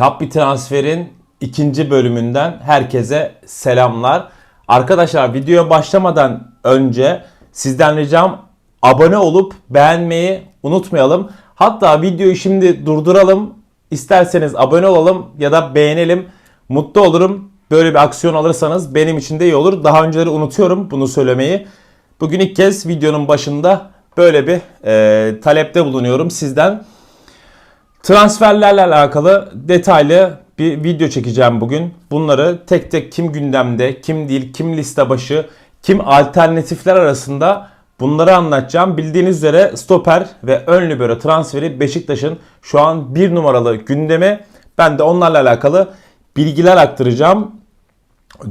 Top bir transferin ikinci bölümünden herkese selamlar. Arkadaşlar videoya başlamadan önce sizden ricam abone olup beğenmeyi unutmayalım. Hatta videoyu şimdi durduralım. İsterseniz abone olalım ya da beğenelim. Mutlu olurum. Böyle bir aksiyon alırsanız benim için de iyi olur. Daha önceleri unutuyorum bunu söylemeyi. Bugün ilk kez videonun başında böyle bir e, talepte bulunuyorum sizden. Transferlerle alakalı detaylı bir video çekeceğim bugün. Bunları tek tek kim gündemde, kim değil, kim liste başı, kim alternatifler arasında bunları anlatacağım. Bildiğiniz üzere stoper ve ön libero transferi Beşiktaş'ın şu an bir numaralı gündemi. Ben de onlarla alakalı bilgiler aktaracağım.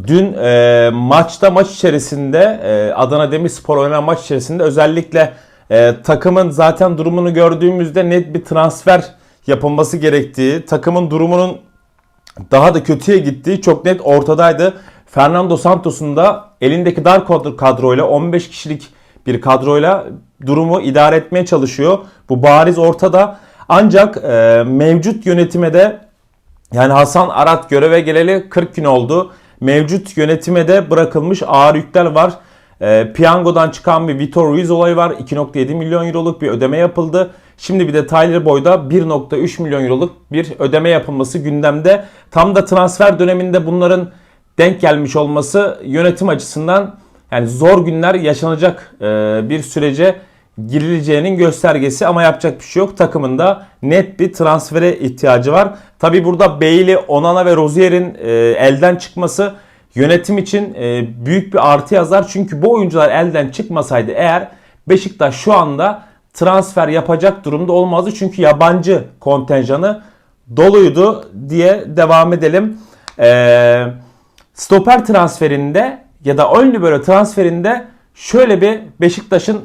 Dün e, maçta maç içerisinde e, Adana Demirspor oynanan maç içerisinde özellikle e, takımın zaten durumunu gördüğümüzde net bir transfer yapılması gerektiği, takımın durumunun daha da kötüye gittiği çok net ortadaydı. Fernando Santos'un da elindeki dar kadro- kadroyla 15 kişilik bir kadroyla durumu idare etmeye çalışıyor. Bu bariz ortada. Ancak e, mevcut yönetime de yani Hasan Arat göreve geleli 40 gün oldu. Mevcut yönetime de bırakılmış ağır yükler var. E, piyangodan çıkan bir Vitor Ruiz olayı var. 2.7 milyon euroluk bir ödeme yapıldı. Şimdi bir de Tyler Boyd'a 1.3 milyon euroluk bir ödeme yapılması gündemde. Tam da transfer döneminde bunların denk gelmiş olması yönetim açısından yani zor günler yaşanacak e, bir sürece girileceğinin göstergesi ama yapacak bir şey yok. Takımında net bir transfere ihtiyacı var. Tabi burada Bailey, Onana ve Rozier'in e, elden çıkması yönetim için e, büyük bir artı yazar. Çünkü bu oyuncular elden çıkmasaydı eğer Beşiktaş şu anda transfer yapacak durumda olmazdı. Çünkü yabancı kontenjanı doluydu diye devam edelim. Eee stoper transferinde ya da ön libero transferinde şöyle bir Beşiktaş'ın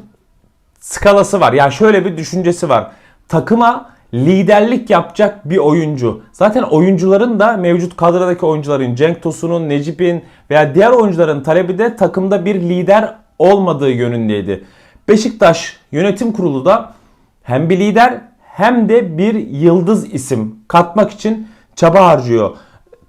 skalası var. Yani şöyle bir düşüncesi var. Takıma liderlik yapacak bir oyuncu. Zaten oyuncuların da mevcut kadrodaki oyuncuların Cenk Tosun'un, Necip'in veya diğer oyuncuların talebi de takımda bir lider olmadığı yönündeydi. Beşiktaş yönetim kurulu da hem bir lider hem de bir yıldız isim katmak için çaba harcıyor.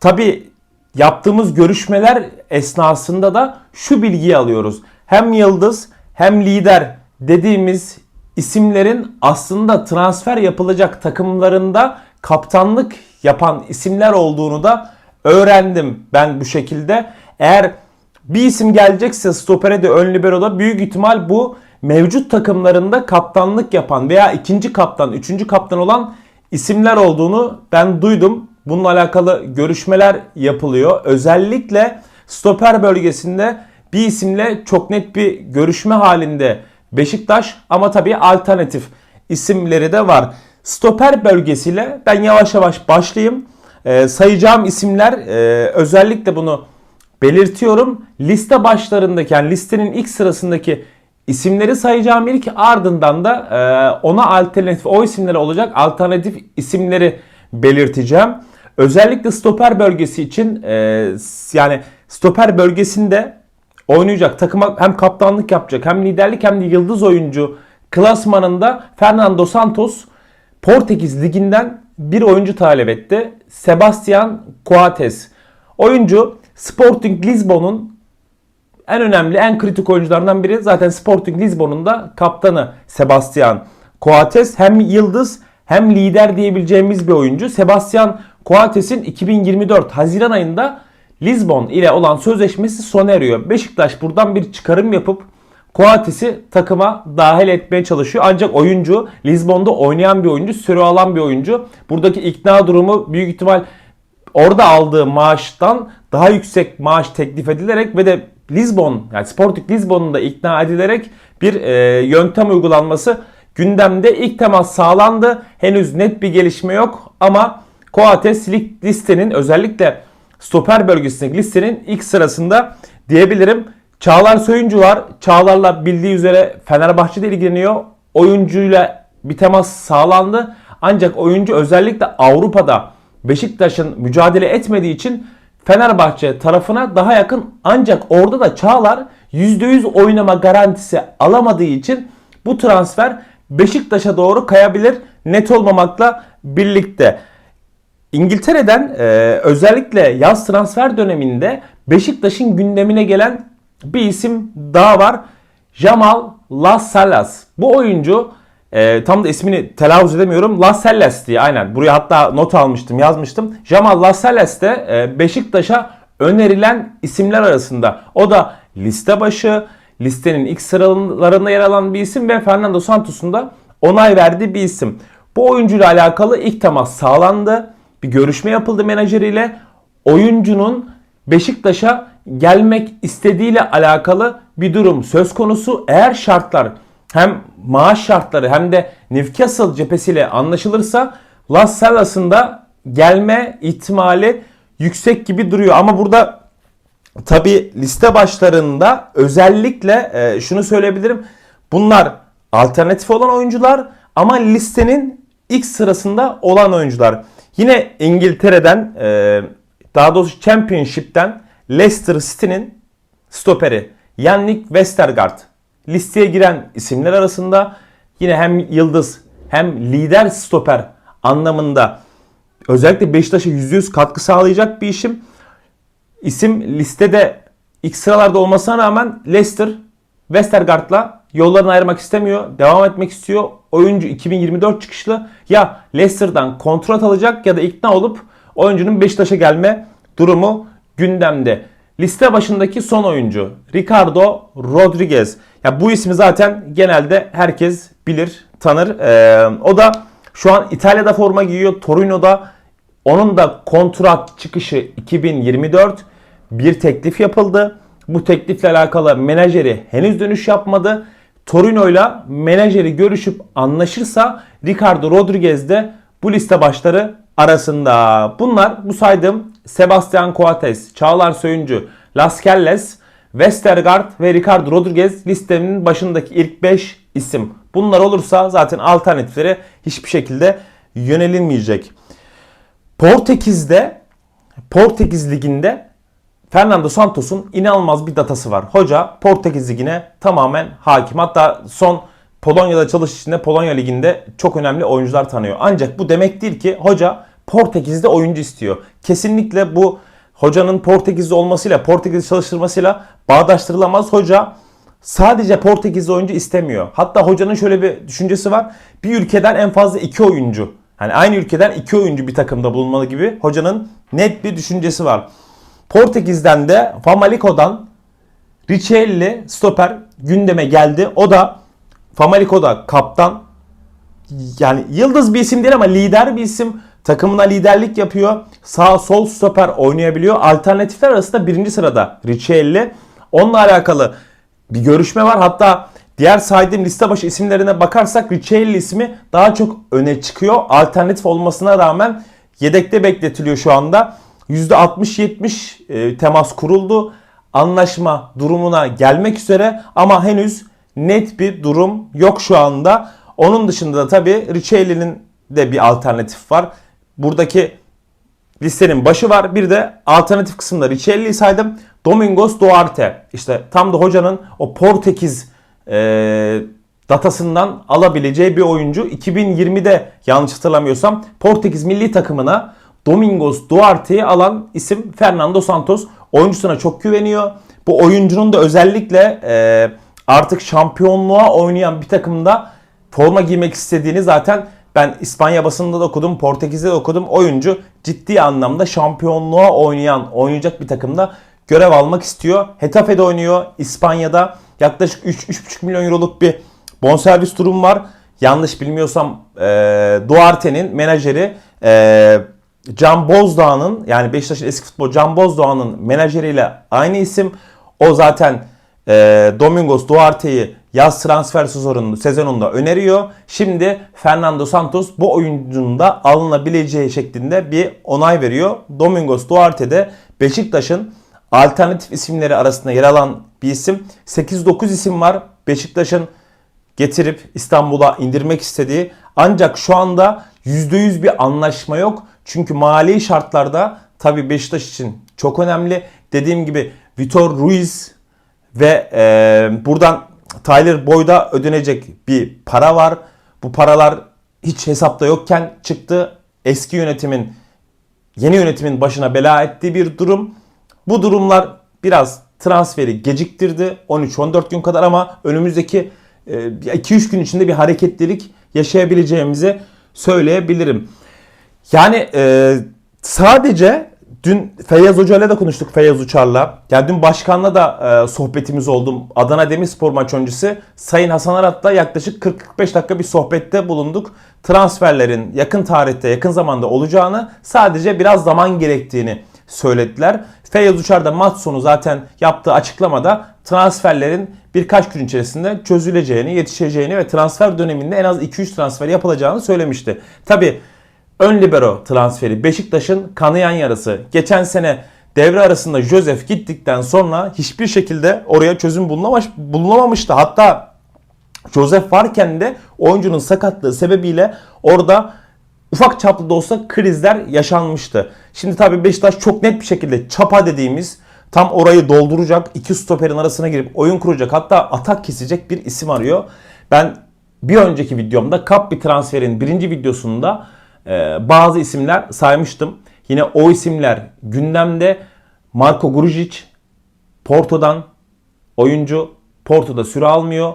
Tabi yaptığımız görüşmeler esnasında da şu bilgiyi alıyoruz. Hem yıldız hem lider dediğimiz isimlerin aslında transfer yapılacak takımlarında kaptanlık yapan isimler olduğunu da öğrendim ben bu şekilde. Eğer bir isim gelecekse stopere de ön libero'da büyük ihtimal bu mevcut takımlarında kaptanlık yapan veya ikinci kaptan, üçüncü kaptan olan isimler olduğunu ben duydum. Bununla alakalı görüşmeler yapılıyor. Özellikle stoper bölgesinde bir isimle çok net bir görüşme halinde Beşiktaş ama tabii alternatif isimleri de var. Stoper bölgesiyle ben yavaş yavaş başlayayım. Ee, sayacağım isimler e, özellikle bunu belirtiyorum. Liste başlarındaki yani listenin ilk sırasındaki isimleri sayacağım ilk ardından da e, ona alternatif o isimlere olacak alternatif isimleri belirteceğim. Özellikle stoper bölgesi için e, yani stoper bölgesinde oynayacak takıma hem kaptanlık yapacak hem liderlik hem de yıldız oyuncu klasmanında Fernando Santos Portekiz liginden bir oyuncu talep etti. Sebastian Coates. Oyuncu Sporting Lisbon'un en önemli, en kritik oyuncularından biri. Zaten Sporting Lisbon'un da kaptanı Sebastian Coates. Hem yıldız hem lider diyebileceğimiz bir oyuncu. Sebastian Coates'in 2024 Haziran ayında Lisbon ile olan sözleşmesi sona eriyor. Beşiktaş buradan bir çıkarım yapıp Coates'i takıma dahil etmeye çalışıyor. Ancak oyuncu Lisbon'da oynayan bir oyuncu, süre alan bir oyuncu. Buradaki ikna durumu büyük ihtimal orada aldığı maaştan daha yüksek maaş teklif edilerek ve de Lisbon yani Sporting Lisbon'un da ikna edilerek bir e, yöntem uygulanması gündemde ilk temas sağlandı. Henüz net bir gelişme yok ama Coates listenin özellikle stoper bölgesindeki listenin ilk sırasında diyebilirim. Çağlar Söyüncü var. Çağlar'la bildiği üzere Fenerbahçe'de ilgileniyor. Oyuncuyla bir temas sağlandı. Ancak oyuncu özellikle Avrupa'da Beşiktaş'ın mücadele etmediği için Fenerbahçe tarafına daha yakın ancak orada da Çağlar %100 oynama garantisi alamadığı için bu transfer Beşiktaş'a doğru kayabilir net olmamakla birlikte. İngiltere'den e, özellikle yaz transfer döneminde Beşiktaş'ın gündemine gelen bir isim daha var. Jamal Lascelles. Bu oyuncu e, tam da ismini telaffuz edemiyorum. Lascelles diye aynen. Buraya hatta not almıştım, yazmıştım. Jamal Lascelles de e, Beşiktaş'a önerilen isimler arasında. O da liste başı, listenin ilk sıralarında yer alan bir isim ve Fernando Santos'un da onay verdiği bir isim. Bu oyuncuyla alakalı ilk temas sağlandı. Bir görüşme yapıldı menajeriyle. Oyuncunun Beşiktaş'a gelmek istediğiyle alakalı bir durum söz konusu. Eğer şartlar hem maaş şartları hem de Newcastle cephesiyle anlaşılırsa Las Sallas'ın da gelme ihtimali yüksek gibi duruyor. Ama burada tabi liste başlarında özellikle e, şunu söyleyebilirim. Bunlar alternatif olan oyuncular ama listenin ilk sırasında olan oyuncular. Yine İngiltere'den e, daha doğrusu Championship'ten Leicester City'nin stoperi Yannick Westergaard listeye giren isimler arasında yine hem yıldız hem lider stoper anlamında özellikle Beşiktaş'a %100 katkı sağlayacak bir işim. İsim listede ilk sıralarda olmasına rağmen Leicester Westergaard'la yollarını ayırmak istemiyor. Devam etmek istiyor. Oyuncu 2024 çıkışlı ya Leicester'dan kontrat alacak ya da ikna olup oyuncunun Beşiktaş'a gelme durumu gündemde. Liste başındaki son oyuncu Ricardo Rodriguez. Ya bu ismi zaten genelde herkes bilir, tanır. Ee, o da şu an İtalya'da forma giyiyor. Torino'da onun da kontrat çıkışı 2024 bir teklif yapıldı. Bu teklifle alakalı menajeri henüz dönüş yapmadı. Torino'yla menajeri görüşüp anlaşırsa Ricardo Rodriguez de bu liste başları arasında. Bunlar bu saydığım Sebastian Coates, Çağlar Söyüncü, Las Kelles, Westergaard ve Ricardo Rodriguez listemin başındaki ilk 5 isim. Bunlar olursa zaten alternatiflere hiçbir şekilde yönelilmeyecek. Portekiz'de Portekiz Ligi'nde Fernando Santos'un inanılmaz bir datası var. Hoca Portekiz Ligi'ne tamamen hakim. Hatta son Polonya'da çalış Polonya Ligi'nde çok önemli oyuncular tanıyor. Ancak bu demek değil ki hoca Portekiz'de oyuncu istiyor. Kesinlikle bu hocanın Portekizli olmasıyla, Portekiz çalıştırmasıyla bağdaştırılamaz. Hoca sadece Portekizli oyuncu istemiyor. Hatta hocanın şöyle bir düşüncesi var. Bir ülkeden en fazla iki oyuncu. Hani aynı ülkeden iki oyuncu bir takımda bulunmalı gibi hocanın net bir düşüncesi var. Portekiz'den de Famalica'dan Richelli stoper gündeme geldi. O da Famalica'da kaptan. Yani yıldız bir isim değil ama lider bir isim. Takımına liderlik yapıyor. Sağ sol stoper oynayabiliyor. Alternatifler arasında birinci sırada Richelli. Onunla alakalı bir görüşme var. Hatta diğer saydığım liste başı isimlerine bakarsak Richelli ismi daha çok öne çıkıyor. Alternatif olmasına rağmen yedekte bekletiliyor şu anda. %60-70 e, temas kuruldu. Anlaşma durumuna gelmek üzere ama henüz net bir durum yok şu anda. Onun dışında da tabii Richelli'nin de bir alternatif var. Buradaki listenin başı var. Bir de alternatif kısımda Richelli'yi saydım. Domingos Duarte. İşte tam da hocanın o Portekiz e, datasından alabileceği bir oyuncu. 2020'de yanlış hatırlamıyorsam Portekiz milli takımına Domingos Duarte'yi alan isim Fernando Santos. Oyuncusuna çok güveniyor. Bu oyuncunun da özellikle e, artık şampiyonluğa oynayan bir takımda forma giymek istediğini zaten ben İspanya basınında da okudum, Portekiz'de de okudum. Oyuncu ciddi anlamda şampiyonluğa oynayan, oynayacak bir takımda görev almak istiyor. Hetafe'de oynuyor. İspanya'da yaklaşık 3-3,5 milyon euroluk bir bonservis durum var. Yanlış bilmiyorsam e, Duarte'nin menajeri e, Can Bozdağ'ın yani Beşiktaş'ın eski futbol Can Bozdağ'ın menajeriyle aynı isim. O zaten e, Domingos Duarte'yi yaz transfer sezonunda, sezonunda öneriyor. Şimdi Fernando Santos bu oyuncunun da alınabileceği şeklinde bir onay veriyor. Domingos Duarte de Beşiktaş'ın alternatif isimleri arasında yer alan bir isim. 8-9 isim var Beşiktaş'ın getirip İstanbul'a indirmek istediği. Ancak şu anda %100 bir anlaşma yok. Çünkü mali şartlarda tabi Beşiktaş için çok önemli. Dediğim gibi Vitor Ruiz ve e, buradan Tyler Boyd'a ödenecek bir para var. Bu paralar hiç hesapta yokken çıktı. Eski yönetimin yeni yönetimin başına bela ettiği bir durum. Bu durumlar biraz transferi geciktirdi. 13-14 gün kadar ama önümüzdeki 2-3 gün içinde bir hareketlilik yaşayabileceğimizi söyleyebilirim. Yani e, sadece dün Feyyaz Hoca ile de konuştuk Feyyaz Uçar'la. Yani dün başkanla da e, sohbetimiz oldu. Adana Demirspor maç öncesi Sayın Hasan Arat'la yaklaşık 40-45 dakika bir sohbette bulunduk. Transferlerin yakın tarihte, yakın zamanda olacağını sadece biraz zaman gerektiğini söylediler. Feyyaz Uçar da maç sonu zaten yaptığı açıklamada transferlerin birkaç gün içerisinde çözüleceğini, yetişeceğini ve transfer döneminde en az 2-3 transfer yapılacağını söylemişti. Tabi ön libero transferi Beşiktaş'ın kanayan yarası. Geçen sene devre arasında Joseph gittikten sonra hiçbir şekilde oraya çözüm bulunamamış, bulunamamıştı. Hatta Joseph varken de oyuncunun sakatlığı sebebiyle orada ufak çaplı da olsa krizler yaşanmıştı. Şimdi tabii Beşiktaş çok net bir şekilde çapa dediğimiz tam orayı dolduracak, iki stoperin arasına girip oyun kuracak hatta atak kesecek bir isim arıyor. Ben bir önceki videomda kap bir transferin birinci videosunda bazı isimler saymıştım. Yine o isimler gündemde Marco Grujic Porto'dan oyuncu Porto'da süre almıyor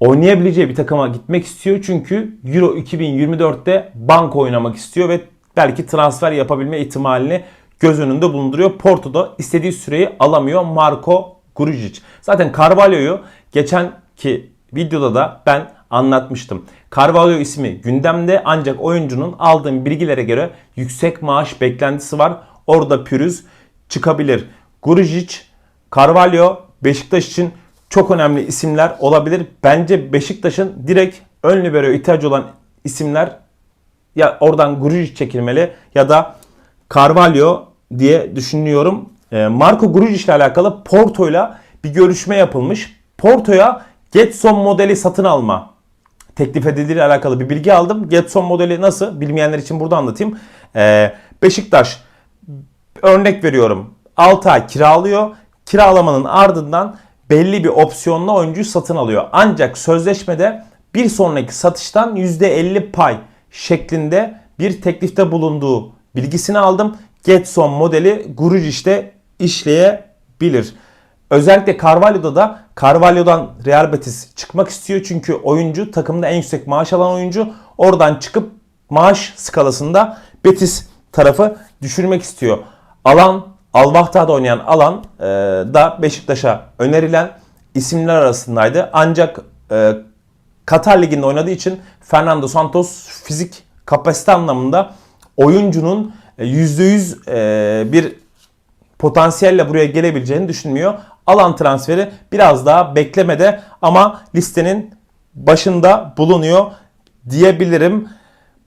oynayabileceği bir takıma gitmek istiyor. Çünkü Euro 2024'te banko oynamak istiyor ve belki transfer yapabilme ihtimalini göz önünde bulunduruyor. Porto'da istediği süreyi alamıyor Marco Grujic. Zaten Carvalho'yu geçenki videoda da ben anlatmıştım. Carvalho ismi gündemde ancak oyuncunun aldığım bilgilere göre yüksek maaş beklentisi var. Orada pürüz çıkabilir. Grujic, Carvalho Beşiktaş için çok önemli isimler olabilir. Bence Beşiktaş'ın direkt ön libero ihtiyacı olan isimler ya oradan Grujic çekilmeli ya da Carvalho diye düşünüyorum. Ee, Marco Grujic ile alakalı Porto ile bir görüşme yapılmış. Porto'ya Getson modeli satın alma teklif edildiği ile alakalı bir bilgi aldım. Getson modeli nasıl? Bilmeyenler için burada anlatayım. Ee, Beşiktaş örnek veriyorum 6 ay kiralıyor. Kiralamanın ardından belli bir opsiyonla oyuncuyu satın alıyor. Ancak sözleşmede bir sonraki satıştan %50 pay şeklinde bir teklifte bulunduğu bilgisini aldım. Getson modeli Grujic'te işleyebilir. Özellikle Carvalho'da da Carvalho'dan Real Betis çıkmak istiyor. Çünkü oyuncu takımda en yüksek maaş alan oyuncu. Oradan çıkıp maaş skalasında Betis tarafı düşürmek istiyor. Alan Albahta'da oynayan alan e, da Beşiktaş'a önerilen isimler arasındaydı. Ancak e, Katar Ligi'nde oynadığı için Fernando Santos fizik kapasite anlamında oyuncunun %100 e, bir potansiyelle buraya gelebileceğini düşünmüyor. Alan transferi biraz daha beklemede ama listenin başında bulunuyor diyebilirim.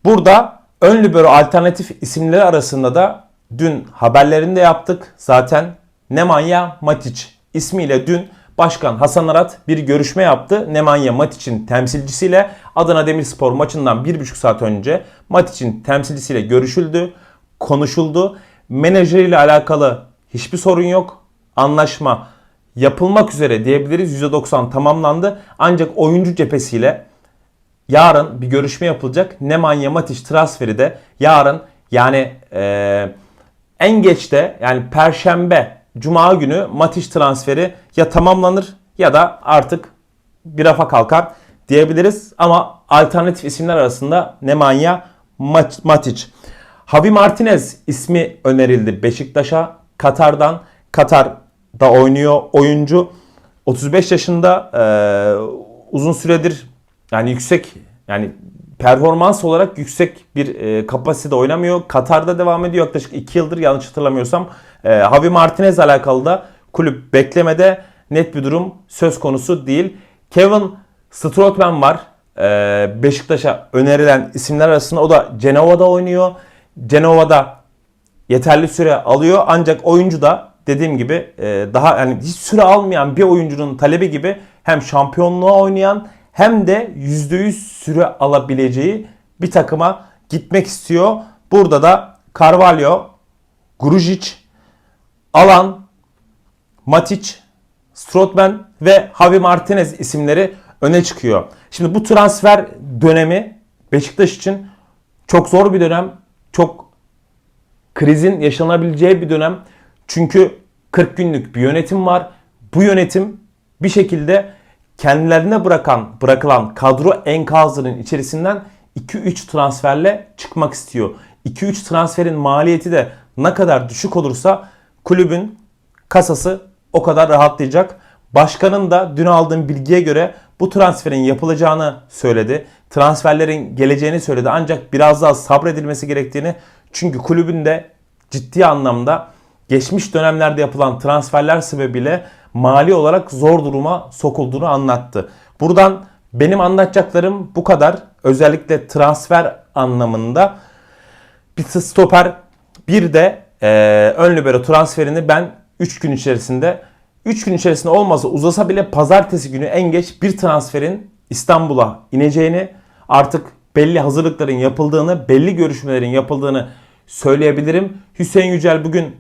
Burada ön libero alternatif isimleri arasında da dün haberlerinde yaptık. Zaten Nemanja Matic ismiyle dün Başkan Hasan Arat bir görüşme yaptı. Nemanja Matic'in temsilcisiyle Adana Demirspor maçından 1,5 saat önce Matic'in temsilcisiyle görüşüldü, konuşuldu. Menajeriyle alakalı hiçbir sorun yok. Anlaşma yapılmak üzere diyebiliriz. %90 tamamlandı. Ancak oyuncu cephesiyle yarın bir görüşme yapılacak. Nemanja Matic transferi de yarın yani eee en geç de yani perşembe, cuma günü Matiş transferi ya tamamlanır ya da artık bir rafa kalkar diyebiliriz. Ama alternatif isimler arasında Nemanja Matic. Javi Martinez ismi önerildi Beşiktaş'a. Katar'dan. Katar'da oynuyor oyuncu. 35 yaşında e, uzun süredir yani yüksek yani performans olarak yüksek bir e, kapasitede oynamıyor. Katar'da devam ediyor yaklaşık 2 yıldır yanlış hatırlamıyorsam. E, Javi Martinez alakalı da kulüp beklemede net bir durum söz konusu değil. Kevin Strootman var. E, Beşiktaş'a önerilen isimler arasında o da Cenova'da oynuyor. Cenova'da yeterli süre alıyor ancak oyuncu da dediğim gibi e, daha yani hiç süre almayan bir oyuncunun talebi gibi hem şampiyonluğa oynayan hem de %100 süre alabileceği bir takıma gitmek istiyor. Burada da Carvalho, Grujic, Alan, Matic, Strootman ve Javi Martinez isimleri öne çıkıyor. Şimdi bu transfer dönemi Beşiktaş için çok zor bir dönem. Çok krizin yaşanabileceği bir dönem. Çünkü 40 günlük bir yönetim var. Bu yönetim bir şekilde kendilerine bırakan bırakılan kadro enkazının içerisinden 2-3 transferle çıkmak istiyor. 2-3 transferin maliyeti de ne kadar düşük olursa kulübün kasası o kadar rahatlayacak. Başkanın da dün aldığım bilgiye göre bu transferin yapılacağını söyledi. Transferlerin geleceğini söyledi. Ancak biraz daha sabredilmesi gerektiğini çünkü kulübün de ciddi anlamda geçmiş dönemlerde yapılan transferler sebebiyle mali olarak zor duruma sokulduğunu anlattı. Buradan benim anlatacaklarım bu kadar. Özellikle transfer anlamında bir stoper bir de e, ön libero transferini ben 3 gün içerisinde 3 gün içerisinde olmasa uzasa bile pazartesi günü en geç bir transferin İstanbul'a ineceğini artık belli hazırlıkların yapıldığını belli görüşmelerin yapıldığını söyleyebilirim. Hüseyin Yücel bugün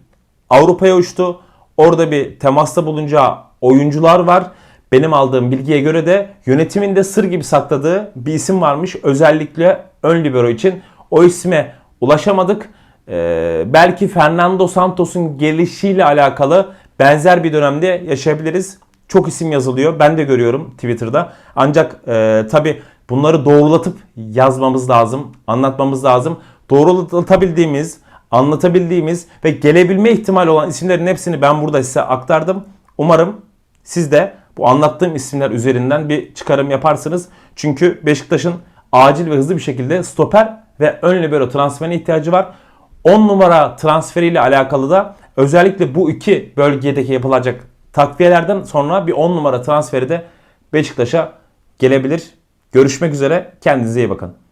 Avrupa'ya uçtu. Orada bir temasta bulunacağı oyuncular var. Benim aldığım bilgiye göre de yönetiminde sır gibi sakladığı bir isim varmış. Özellikle ön libero için. O isme ulaşamadık. Ee, belki Fernando Santos'un gelişiyle alakalı benzer bir dönemde yaşayabiliriz. Çok isim yazılıyor. Ben de görüyorum Twitter'da. Ancak e, tabi bunları doğrulatıp yazmamız lazım. Anlatmamız lazım. Doğrulatabildiğimiz, anlatabildiğimiz ve gelebilme ihtimali olan isimlerin hepsini ben burada size aktardım. Umarım siz de bu anlattığım isimler üzerinden bir çıkarım yaparsınız. Çünkü Beşiktaş'ın acil ve hızlı bir şekilde stoper ve ön libero transferine ihtiyacı var. 10 numara transferiyle alakalı da özellikle bu iki bölgedeki yapılacak takviyelerden sonra bir 10 numara transferi de Beşiktaş'a gelebilir. Görüşmek üzere. Kendinize iyi bakın.